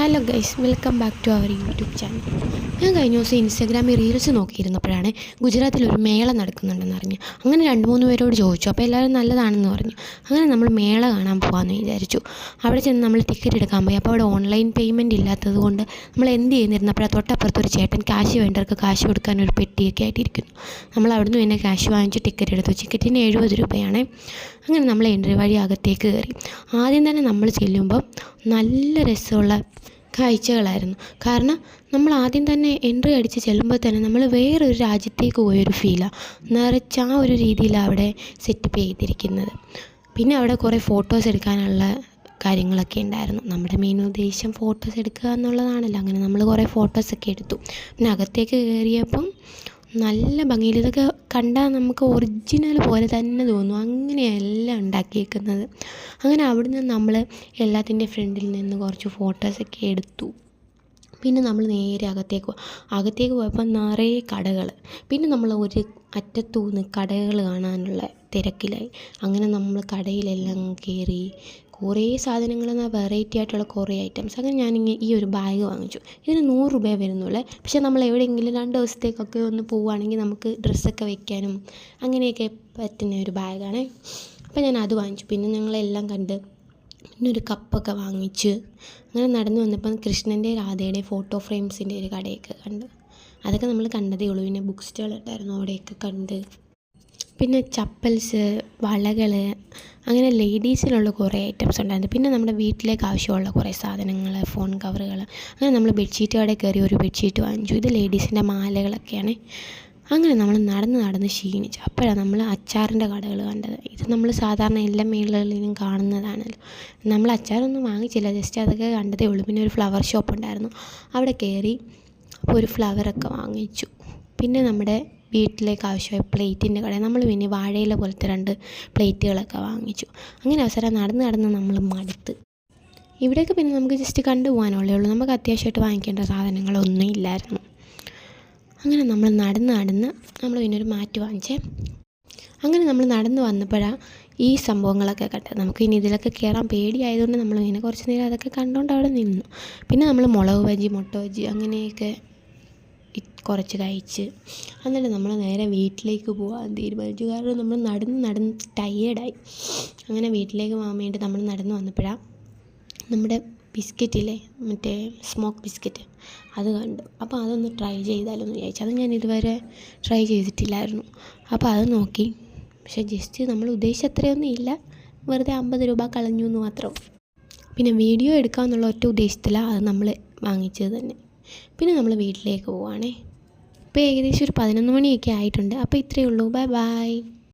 Hello guys welcome back to our YouTube channel ഞാൻ കഴിഞ്ഞ ദിവസം ഇൻസ്റ്റാഗ്രാമിൽ റീൽസ് നോക്കിയിരുന്നപ്പോഴാണ് ഗുജറാത്തിൽ ഒരു മേള നടക്കുന്നുണ്ടെന്ന് അറിഞ്ഞു. അങ്ങനെ രണ്ട് മൂന്ന് പേരോട് ചോദിച്ചു. അപ്പോൾ എല്ലാവരും നല്ലതാണെന്ന് പറഞ്ഞു. അങ്ങനെ നമ്മൾ മേള കാണാൻ പോകാമെന്ന് വിചാരിച്ചു. അവിടെ ചെന്ന് നമ്മൾ ടിക്കറ്റ് എടുക്കാൻ പോയി. അപ്പോൾ അവിടെ ഓൺലൈൻ പേയ്മെന്റ് ഇല്ലാത്തത് കൊണ്ട് നമ്മൾ എന്ത് ചെയ്യുന്നിരുന്നപ്പോഴാണ് തൊട്ടപ്പുറത്ത് ഒരു ചേട്ടൻ കാശ് വേണ്ടവർക്ക് കാശ് കൊടുക്കാൻ ഒരു പെട്ടിയൊക്കെ ആയിട്ടിരിക്കുന്നു. നമ്മൾ അവിടുന്ന് പിന്നെ കാശ് വാങ്ങിച്ച് ടിക്കറ്റ് എടുത്തു. ടിക്കറ്റിന് എഴുപത് രൂപയാണ്. അങ്ങനെ നമ്മൾ എൻട്രി വഴി അകത്തേക്ക് കയറി. ആദ്യം തന്നെ നമ്മൾ ചെല്ലുമ്പോൾ നല്ല രസമുള്ള കാഴ്ചകളായിരുന്നു. കാരണം നമ്മൾ ആദ്യം തന്നെ എൻട്രി അടിച്ച് ചെല്ലുമ്പോൾ തന്നെ നമ്മൾ വേറൊരു രാജ്യത്തേക്ക് പോയൊരു ഫീലാണ് നിറച്ച് ആ ഒരു രീതിയിലാണ് അവിടെ സെറ്റപ്പ് ചെയ്തിരിക്കുന്നത്. പിന്നെ അവിടെ കുറേ ഫോട്ടോസ് എടുക്കാനുള്ള കാര്യങ്ങളൊക്കെ ഉണ്ടായിരുന്നു. നമ്മുടെ മെയിൻ ഉദ്ദേശം ഫോട്ടോസ് എടുക്കുക എന്നുള്ളതാണല്ലോ. അങ്ങനെ നമ്മൾ കുറേ ഫോട്ടോസൊക്കെ എടുത്തു. പിന്നെ അകത്തേക്ക് കയറിയപ്പം നല്ല ഭംഗിയിൽ ഇതൊക്കെ കണ്ടാൽ നമുക്ക് ഒറിജിനൽ പോലെ തന്നെ തോന്നും. അങ്ങനെയല്ല ഉണ്ടാക്കിയേക്കുന്നത്. അങ്ങനെ അവിടുന്ന് നമ്മൾ എല്ലാത്തിന്റെ ഫ്രണ്ടിൽ നിന്ന് കുറച്ച് ഫോട്ടോസൊക്കെ എടുത്തു. പിന്നെ നമ്മൾ നേരെ അകത്തേക്ക് അകത്തേക്ക് പോയപ്പോൾ നിറയെ കടകൾ. പിന്നെ നമ്മൾ ഒരു അറ്റത്തു നിന്ന് കടകൾ കാണാനുള്ള തിരക്കിലായി. അങ്ങനെ നമ്മൾ കടയിലെല്ലാം കയറി കുറേ സാധനങ്ങൾ എന്നാൽ വെറൈറ്റി ആയിട്ടുള്ള കുറേ ഐറ്റംസ് അങ്ങനെ ഞാനിങ്ങനെ ഈ ഒരു ബാഗ് വാങ്ങിച്ചു. ഇതിന് നൂറ് രൂപയെ വരുന്നുള്ളേ. പക്ഷേ നമ്മൾ എവിടെയെങ്കിലും രണ്ട് ദിവസത്തേക്കൊക്കെ ഒന്ന് പോവുകയാണെങ്കിൽ നമുക്ക് ഡ്രസ്സൊക്കെ വെക്കാനും അങ്ങനെയൊക്കെ പറ്റുന്ന ഒരു ബാഗാണ് അപ്പോൾ ഞാൻ അത് വാങ്ങിച്ചു. പിന്നെ ഞങ്ങളെല്ലാം കണ്ട് പിന്നെ ഒരു കപ്പൊക്കെ വാങ്ങിച്ച് അങ്ങനെ നടന്നു വന്നപ്പം കൃഷ്ണന്റെ രാധയുടെ ഫോട്ടോ ഫ്രെയിംസിന്റെ ഒരു കടയൊക്കെ കണ്ട്. അതൊക്കെ നമ്മൾ കണ്ടതേ ഉള്ളൂ. പിന്നെ ബുക്ക് സ്റ്റാൾ ഉണ്ടായിരുന്നു. അവിടെയൊക്കെ കണ്ട്. പിന്നെ ചപ്പൽസ് വളകൾ അങ്ങനെ ലേഡീസിനുള്ള കുറേ ഐറ്റംസ് ഉണ്ടായിരുന്നു. പിന്നെ നമ്മുടെ വീട്ടിലേക്ക് ആവശ്യമുള്ള കുറേ സാധനങ്ങൾ ഫോൺ കവറുകൾ അങ്ങനെ നമ്മൾ ബെഡ്ഷീറ്റ് കടയിൽ കയറി ഒരു ബെഡ്ഷീറ്റ് വാങ്ങിച്ചു. ഇത് ലേഡീസിന്റെ മാലകളൊക്കെയാണ്. അങ്ങനെ നമ്മൾ നടന്ന് നടന്ന് ക്ഷീണിച്ചു. അപ്പോഴാണ് നമ്മൾ അച്ചാറിന്റെ കടകൾ കണ്ടത്. ഇത് നമ്മൾ സാധാരണ എല്ലാ മേളകളിലും കാണുന്നതാണല്ലോ നമ്മൾ അച്ചാറൊന്നും വാങ്ങിച്ചില്ല. ജസ്റ്റ് അതൊക്കെ കണ്ടതേ ഉള്ളൂ. പിന്നെ ഒരു ഫ്ലവർ ഷോപ്പ് ഉണ്ടായിരുന്നു. അവിടെ കയറി അപ്പോൾ ഒരു ഫ്ലവറൊക്കെ വാങ്ങിച്ചു. പിന്നെ നമ്മുടെ വീട്ടിലേക്ക് ആവശ്യമായ പ്ലേറ്റിന്റെ കട നമ്മൾ പിന്നെ വാഴയില പോലത്തെ രണ്ട് പ്ലേറ്റുകളൊക്കെ വാങ്ങിച്ചു. അങ്ങനെ അവസരം നടന്ന് നടന്ന് നമ്മൾ മടുത്ത്. ഇവിടെയൊക്കെ പിന്നെ നമുക്ക് ജസ്റ്റ് കണ്ടുപോകാനുള്ളേ ഉള്ളൂ. നമുക്ക് അത്യാവശ്യമായിട്ട് വാങ്ങിക്കേണ്ട സാധനങ്ങളൊന്നും ഇല്ലായിരുന്നു. അങ്ങനെ നമ്മൾ നടന്ന് നടന്ന് നമ്മൾ പിന്നെ ഒരു മാറ്റ് വാങ്ങിച്ചേ. അങ്ങനെ നമ്മൾ നടന്ന് വന്നപ്പോഴാണ് ഈ സംഭവങ്ങളൊക്കെ കണ്ടത് നമുക്ക് ഇനി ഇതിലൊക്കെ കയറാൻ പേടിയായതുകൊണ്ട് നമ്മൾ ഇങ്ങനെ കുറച്ച് നേരം അതൊക്കെ കണ്ടുകൊണ്ട് അവിടെ നിന്നു. പിന്നെ നമ്മൾ മുളക് ബജി മുട്ട ബജി അങ്ങനെയൊക്കെ കുറച്ച് കഴിച്ച്. എന്നിട്ട് നമ്മൾ നേരെ വീട്ടിലേക്ക് പോകാൻ തീരുമാനിച്ചു. കാരണം നമ്മൾ നടന്ന് നടന്ന് ടയേർഡായി അങ്ങനെ വീട്ടിലേക്ക് പോകാൻ വേണ്ടി നമ്മൾ നടന്ന് വന്നപ്പോഴാണ് നമ്മുടെ ബിസ്ക്കറ്റില്ലേ മറ്റേ സ്മോക്ക് ബിസ്ക്കറ്റ് അത് കണ്ടു. അപ്പോൾ അതൊന്ന് ട്രൈ ചെയ്താലോ എന്ന് വിചാരിച്ചു. അത് ഞാൻ ഇതുവരെ ട്രൈ ചെയ്തിട്ടില്ലായിരുന്നു. അപ്പോൾ അത് നോക്കി. പക്ഷേ ജസ്റ്റ് നമ്മൾ ഉദ്ദേശിച്ച അത്രയൊന്നും ഇല്ല. വെറുതെ അമ്പത് രൂപ കളഞ്ഞു എന്ന് മാത്രം. പിന്നെ വീഡിയോ എടുക്കാമെന്നുള്ള ഒറ്റ ഉദ്ദേശത്തിലാണ് അത് നമ്മൾ വാങ്ങിച്ചത് തന്നെ. പിന്നെ നമ്മൾ വീട്ടിലേക്ക് പോവുകയാണേ. ഇപ്പോൾ ഏകദേശം ഒരു പതിനൊന്ന് മണിയൊക്കെ ആയിട്ടുണ്ട്. അപ്പോൾ ഇത്രയേ ഉള്ളൂ. Bye bye.